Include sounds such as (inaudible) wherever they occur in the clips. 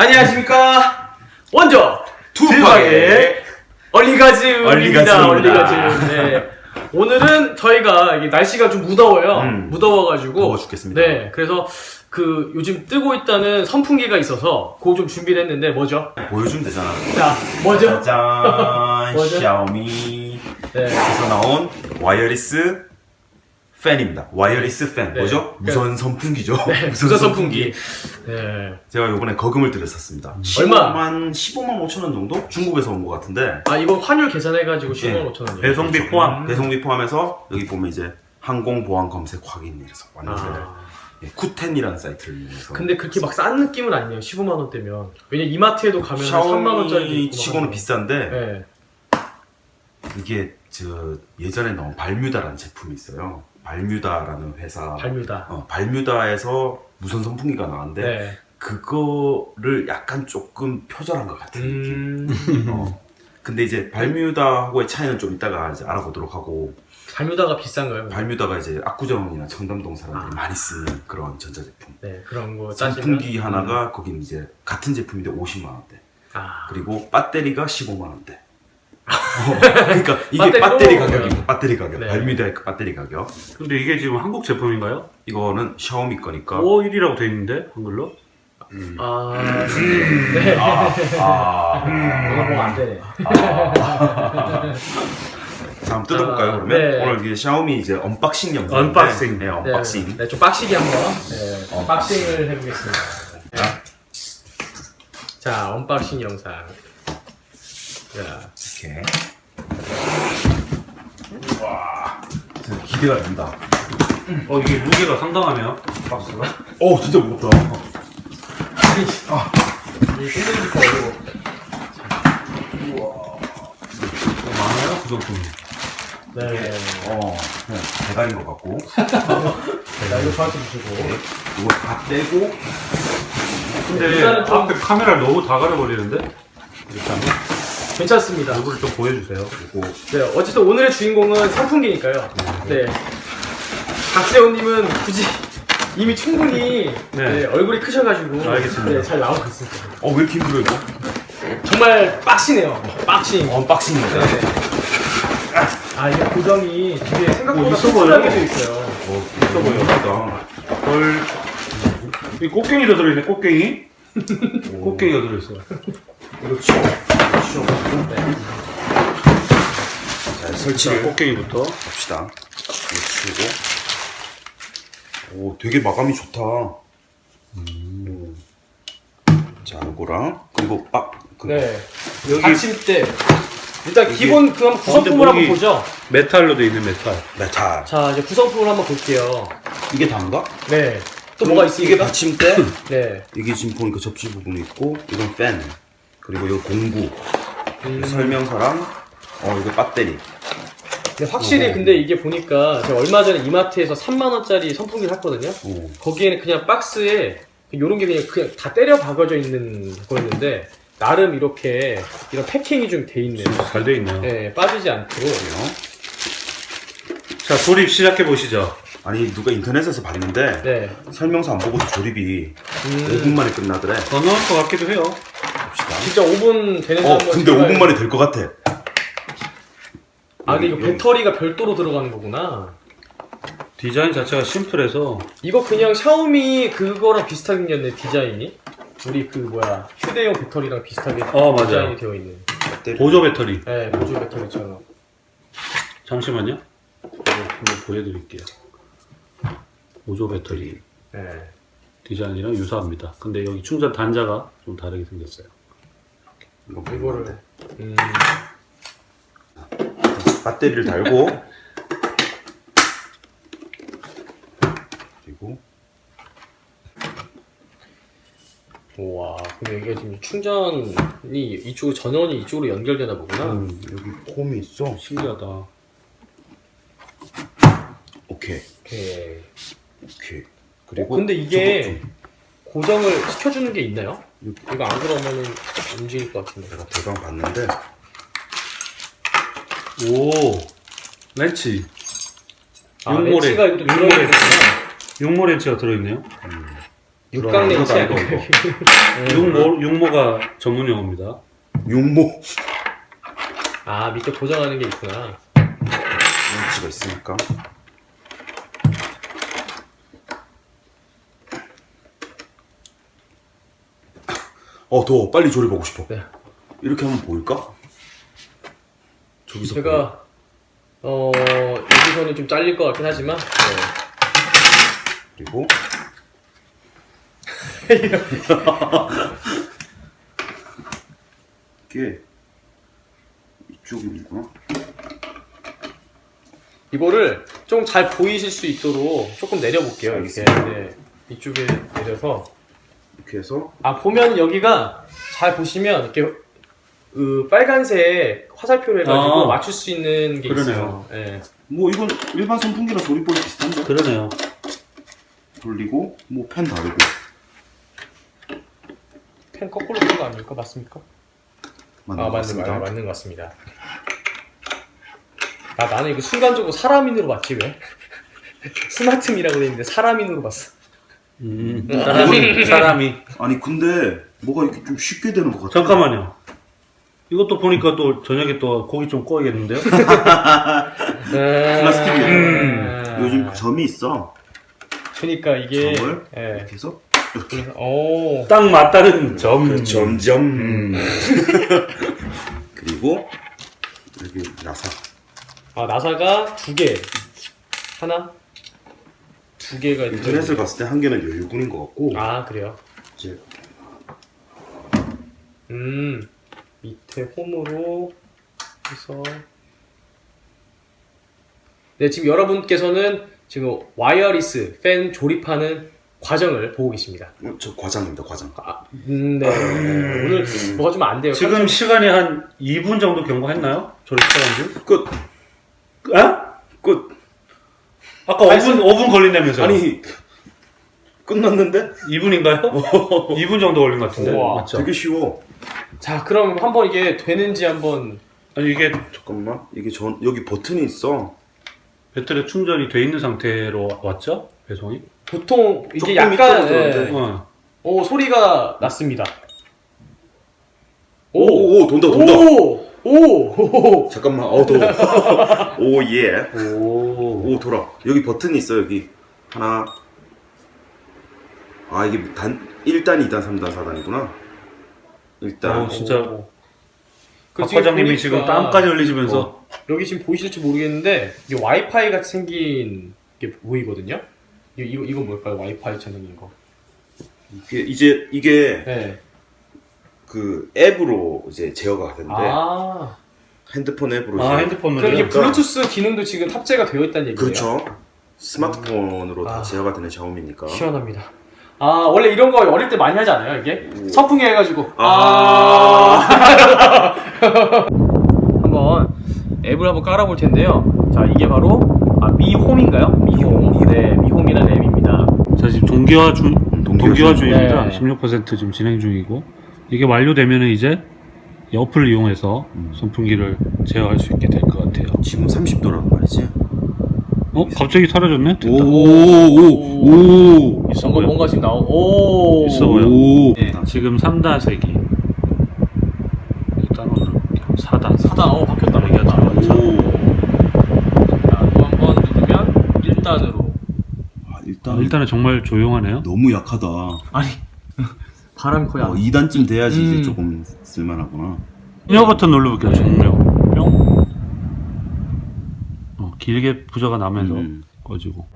안녕하십니까. 원조 투팍의 투팍의 얼리가즈입니다. 얼리가즈입니다. 얼리가즈. 네. 오늘은 저희가 이게 날씨가 좀 무더워요. 음. 무더워가지고. 더워 죽겠습니다. 네. 그래서 그 요즘 뜨고 있다는 선풍기가 있어서 그거 좀 준비를 했는데 뭐죠? 보여주면 되잖아. 자, 뭐죠? 짜잔, (laughs) 뭐죠? 샤오미에서 네. 나온 와이어리스 팬입니다. 와이어리스 팬. 네. 뭐죠? 무선 선풍기죠. 네, 무선 선풍기. 네. 제가 요번에 거금을 들였었습니다. 얼마? 15만, 15만 5천 원 정도? 중국에서 온 것 같은데. 아, 이번 환율 계산해가지고 15만 네. 5천 원이요. 배송비 포함. 배송비 포함해서 여기 보면 이제 항공보안 검색 확인 이래서 왔는데 아. 예, 쿠텐이라는 사이트를 이용해서 근데 그렇게 막 싼 느낌은 아니에요. 15만 원대면. 왜냐 이마트에도 가면 3만 원짜리도 샤오미 있고. 치고는 막 비싼데 네. 이게 저 예전에 나온 발뮤다라는 제품이 있어요. 발뮤다라는 회사. 발뮤다. 어, 발뮤다에서 무선 선풍기가 나왔는데 네. 그거를 약간 조금 표절한 것 같은 느낌. 음. 어. 근데 이제 발뮤다하고의 차이는 좀 이따가 이제 알아보도록 하고 발뮤다가 비싼가요? 발뮤다가 이제 압구정이나 청담동 사람들이 아. 많이 쓰는 그런 전자제품. 네 그런 거 선풍기 하나가 거긴 이제 같은 제품인데 50만 원대. 아 그리고 배터리가 15만 원대. 어, 그러니까 이게 배터리. 가격이고 배터리 가격. 네. 발뮤다의 그 배터리 가격. 근데 이게 지금 한국 제품인가요? 이거는 샤오미 거니까. 5일이라고 돼 있는데 한글로? 아, 네. 아, 아, 이거 보면 안 되네. 자, 한번 뜯어볼까요, 아, 그러면? 네. 오늘 이게 샤오미 이제 언박싱 영상. 언박싱. 네, 네, 언박싱. 네, 좀 빡시게 한번 네, 어. 언박싱을 해보겠습니다. 자, 언박싱 영상. 자, 이렇게. 와, 진짜 기대가 된다. 어 이게 무게가 상당하네요. 박스가. 오, 진짜 무겁다. 이 손들기가 어려워. 어, 많아요 구성품이. 네. 어, 그냥 대가리인 것 같고. 자, 이거 저한테 주시고. 이거 다 떼고. 근데 앞에 카메라를 너무 다 가려버리는데? 이렇게 하면 괜찮습니다. 얼굴을 좀 보여주세요. 그리고 네, 어쨌든 오늘의 주인공은 선풍기니까요. 네. 박세호님은 굳이 이미 충분히 네. 네, 얼굴이 크셔가지고 알겠습니다. 네, 잘 나오고 있습니다. 어, 왜 이렇게 힘들어, 이거? 정말 빡시네요. 빡싱. 언박싱입니다. 네. 아 이게 고정이 되게 생각보다 어, 있어 보여. 튼튼하게 돼 있어요. 어, 있어 보여. 헐. 이 꽃갱이도 들어있네 꽃갱이. (laughs) 꽃갱이가 들어있어요. 이거 치워. 치워가지고. 자, 설치를 꽃갱이부터. 봅시다. 이거 치우고. 오, 되게 마감이 좋다. 음. 자, 이거랑, 그리고 빡. 그, 네. 여기 받침대. 일단 기본 그 한번 구성품을 한번 보죠. 메탈로 돼 있는 메탈. 네, 자, 자 이제 구성품을 한번 볼게요. 이게 다인가? 네. 또 뭐가 이게 있습니까? 받침대. 네. 이게 지금 보니까 접지 부분이 있고, 이건 팬. 그리고 여기 공구. 음. 설명서랑, 어, 이거 배터리. 근데 확실히 근데 이게 보니까 제가 얼마 전에 이마트에서 3만 원짜리 선풍기를 샀거든요. 오. 거기에는 그냥 박스에 요런 게 그냥, 그냥 다 때려 박아져 있는 거였는데 나름 이렇게 이런 패킹이 좀 돼 있네요. 잘 돼 있네요. 네, 빠지지 않도록. 자 조립 시작해 보시죠. 아니, 누가 인터넷에서 봤는데, 네. 설명서 안 보고도 조립이 음, 5분 만에 끝나더래. 더 넣을 것 같기도 해요. 봅시다. 진짜 5분 되는지 어, 한번 근데 제발- 5분 만에 될 것 같아. 아, 근데 이거 여기- 배터리가 별도로 들어가는 거구나. 디자인 자체가 심플해서 이거 그냥 샤오미 그거랑 비슷하게 생겼네, 디자인이. 우리 그 뭐야, 휴대용 배터리랑 비슷하게 어, 맞아요. 디자인이 되어 있는. 보조 배터리. 네, 보조 배터리처럼. 잠시만요. 이거 한번 보여드릴게요. 보조 배터리 네. 디자인이랑 유사합니다. 근데 여기 충전 단자가 좀 다르게 생겼어요. 이거 이거를. 음, 배터리를 달고 그리고 우와, 근데 이게 지금 충전이 이쪽 전원이 이쪽으로 연결되나 보구나. 음, 여기 홈이 있어. 신기하다. 오케이 오케이. 오케이. 어, 근데 이게 고정을 시켜주는 게 있나요? 이- 이거 안 그러면은 움직일 것 같은데. 내가 대강 봤는데 오 렌치. 아, 육모 렌치가 렌- 이것도 육모 들어있구나. 렌치. 육모 렌치가 들어있네요. 육각 렌치 아니고. 육모 육모가 전문 용어입니다. 육모 아 밑에 고정하는 게 있구나. 렌치가 있으니까. 어 더워 빨리 조립하고 싶어. 네. 이렇게 하면 보일까? 저기서 보여. 제가 어 여기서는 좀 잘릴 것 같긴 하지만 네. 그리고 (laughs) 이게 이쪽이구나. 이거를 좀 잘 보이실 수 있도록 조금 내려볼게요. 이렇게 알겠습니다. 네. 이쪽에 내려서 이렇게 해서 아 보면 여기가 잘 보시면 이렇게 그 빨간색 화살표를 해가지고 아. 맞출 수 있는 게 그러네요. 있어요. 예. 뭐 이건 일반 선풍기랑 조립법이 비슷한데 그러네요. 돌리고 뭐 펜 다르고 펜 거꾸로 쓴거 아닙니까? 맞습니까? 맞는 아 것 맞는 같습니다. 거 맞는 것 같습니다. 아 나는 이거 순간적으로 사람인으로 봤지 왜? (laughs) 스마트미라고 돼 있는데 사람인으로 봤어. 음, 사람이 사람이 아니 근데 뭐가 이렇게 좀 쉽게 되는 것 같아. 잠깐만요. 이것도 보니까 또 저녁에 또 고기 좀 구워야겠는데요? (laughs) 플라스틱이에요. 음. 요즘 점이 있어. 그러니까 이게 점을 예. 이렇게 해서 그래서 오 딱 맞다는 점. 점점. 음. (laughs) 그리고 여기 나사. 아 나사가 두 개. 하나 두 개가 인터넷을 봤을 때 한 개는 열군인 것 같고 아 그래요. 이제 음 밑에 홈으로 해서 네 지금 여러분께서는 지금 와이어리스 팬 조립하는 과정을 보고 계십니다. 어, 저 과장입니다 과장. 아, 음, 네. 오늘 뭐가 좀 안 돼요. 지금 시간이 한 2분 정도 경과했나요? 조립 시간이? 끝. 아? 끝. 아까 5분, 5분 걸린다면서요? 아니 끝났는데? 2분인가요? 2분 (laughs) 정도 걸린 것 같은데. 우와, 맞죠? 되게 쉬워. 자 그럼 한번 이게 되는지 한번 아니 이게 잠깐만 이게 전 여기 버튼이 있어. 배터리 충전이 돼 있는 상태로 왔죠? 배송이? 보통 이게 약간. 예. 어. 오 소리가 났습니다. 오오 돈다 돈다. 오! 오! 오! (laughs) 잠깐만 어 더워. (laughs) 오 예. 오. 오 돌아. 여기 버튼이 있어 여기 하나. 아 이게 단 1단, 2단, 3단, 4단이구나. 일단 어, 진짜 오. 박 지금 과장님이 보니까 지금 땀까지 흘리시면서 어. 여기 지금 보이실지 모르겠는데 이게 와이파이 같이 생긴 게 보이거든요. 이거 이거, 이거 뭘까요? 와이파이처럼 생긴 거. 이게 이제 이게 네. 그 앱으로 이제 제어가 되는데 아. 핸드폰 앱으로 아 이제- 핸드폰으로 그럼 이게 그러니까- 블루투스 기능도 지금 탑재가 되어 있다는 얘기예요. 그렇죠. 스마트폰으로 아. 다 제어가 되는 샤오미니까. 시원합니다. 아 원래 이런 거 어릴 때 많이 하지 않아요 이게? 오. 선풍기 해가지고 아. (laughs) 한번 앱을 한번 깔아볼 텐데요. 자 이게 바로 아, 미홈인가요? 미홈. 네 미홈이라는 앱입니다. 자 지금 동기화 중 동기화 동기화 중. 중입니다. 네. 16% 지금 진행 중이고 이게 완료되면은 이제 이 어플을 이용해서 음. 선풍기를 제어할 수 있게 될 것 같아요. 지금 30도란 말이지. 어 갑자기 사라졌네? 됐다. 오오오오 있어 뭔가 보여. 뭔가 지금 나오. 오. 있어 보여. 오. 네. 지금 3단 세기. 일단 오늘 4단. 사단 어 바뀌었다 이게 바뀌었다. 다 자, 또 한번 누르면 1단으로. 아, 아, 일단 일단은 정말 조용하네요. 너무 약하다. 아니 바람이 거의 어, 안. 2단쯤 돼야지 음. 이제 조금 쓸만하구나. 종료 버튼 눌러볼게요. 종료. 뿅. 어, 길게 부저가 나면서 음. 꺼지고.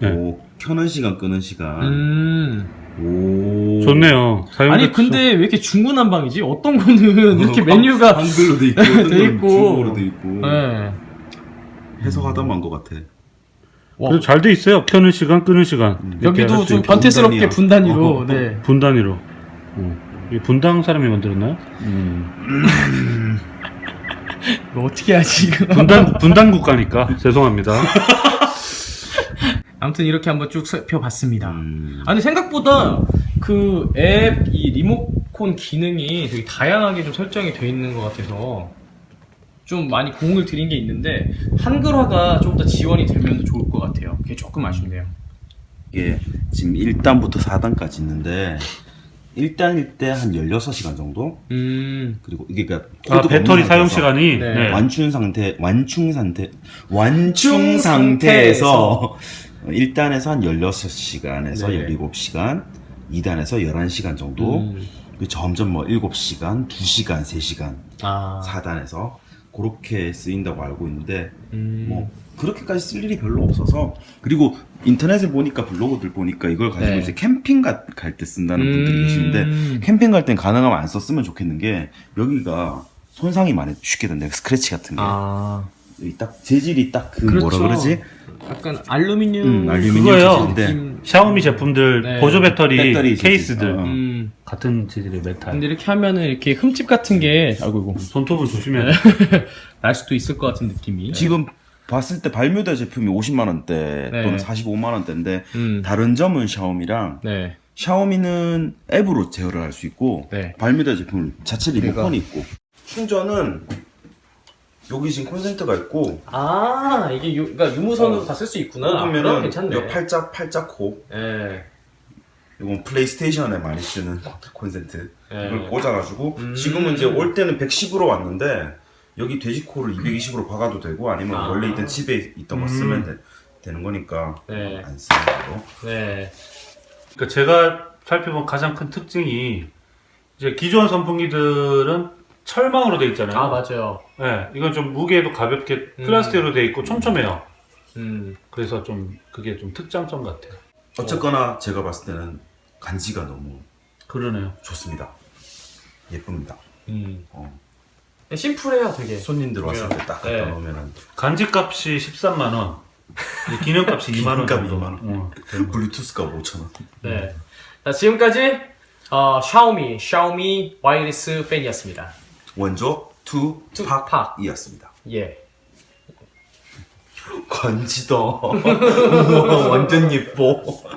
네. 오, 켜는 시간 끄는 시간. 음. 오. 좋네요. 사용 아니 근데 왜 이렇게 중구난방이지? 어떤 거는 이렇게 메뉴가 한글로 (laughs) 돼 있고 어떤 돼건 있고. 중국어로 돼 있고. 네. 해석하다 만것 같아. 와, 그래도 잘 돼 있어요. 켜는 시간, 끄는 시간. 음. 이렇게 여기도 할수 좀 있게. 변태스럽게. 분단위로 어허. 네. 분 단위로. 어. 이 분당 사람이 만들었나요? 음. (laughs) 이거 어떻게 하지 이거? 분단 (laughs) 분단 국가니까 죄송합니다. (laughs) 아무튼 이렇게 한번 쭉 살펴봤습니다. 음. 아니 생각보다 그 앱 이 리모컨 기능이 되게 다양하게 좀 설정이 되어 있는 것 같아서 좀 많이 공을 들인 게 있는데 한글화가 좀더 지원이 되면 좋을 것 같아요. 그게 조금 아쉽네요. 이게 지금 1단부터 4단까지 있는데 1단일 때 한 16시간 정도? 음. 그리고 이게 그러니까 아, 코드가 배터리 없는 사용 상태에서 시간이 네. 네. 완충 상태, 완충 상태, 완충 완충 상태에서 1단에서 한 16시간에서 네. 17시간, 2단에서 11시간 정도, 음. 그 점점 뭐 7시간, 2시간, 3시간, 아. 4단에서 그렇게 쓰인다고 알고 있는데, 음. 뭐 그렇게까지 쓸 일이 별로 없어서 그리고 인터넷에 보니까 블로그들 보니까 이걸 가지고 네. 이제 캠핑 갈 때 쓴다는 분들이 음. 계시는데 캠핑 갈 땐 가능하면 안 썼으면 좋겠는 게 여기가 손상이 많이 쉽게 된다 스크래치 같은 게 아. 딱 재질이 딱그 그렇죠. 뭐라 그러지 약간 알루미늄. 음, 알루미늄. 재질인데 느낌. 샤오미 제품들 네. 보조 배터리, 배터리 재질. 케이스들 어. 음. 같은 재질의 메탈. 근데 이렇게 하면은 이렇게 흠집 같은 게 아이고 이거 손톱은 조심해야 네. 돼. (laughs) 날 수도 있을 것 같은 느낌이. 지금 봤을 때 발뮤다 제품이 50만 원대 네. 또는 45만 원대인데 음. 다른 점은 샤오미랑 네. 샤오미는 앱으로 제어를 할 수 있고 네. 발뮤다 제품 자체 그러니까. 리모컨이 있고 충전은 여기 지금 콘센트가 있고 아 이게 유, 그러니까 유무선으로 어. 다 쓸 수 있구나. 그럼 보면은 괜찮네. 요 팔자 팔자코 예. 이건 플레이스테이션에 많이 쓰는 콘센트 예. 이걸 꽂아가지고 음. 지금은 이제 올 때는 110으로 왔는데 여기 돼지코를 220으로 박아도 되고 아니면 아. 원래 있던 집에 있던 거 음. 쓰면 되, 는 거니까 네. 안 쓰는 거로 네. 그러니까 제가 살펴본 가장 큰 특징이 이제 기존 선풍기들은 철망으로 되어 있잖아요. 아 맞아요. 네, 이건 좀 무게도 가볍게 플라스틱으로 되어 있고 촘촘해요. 음. 그래서 좀 그게 좀 특장점 같아요. 어쨌거나 제가 봤을 때는 간지가 너무 그러네요. 좋습니다 예쁩니다 음. 어. 심플해요 되게. 손님들 왔을 때 딱 갖다 네. 놓으면은 간지값이 13만 원, 이제 기념값이 2만 원 기념값 정도. 2만 원. 어. 블루투스가 5천 원 네. 자 지금까지 어, 샤오미 샤오미 와이리스 팬이었습니다. 원조 투투팍 팍. 이었습니다 예. (laughs) 간지다 (laughs) 우와, 완전 예뻐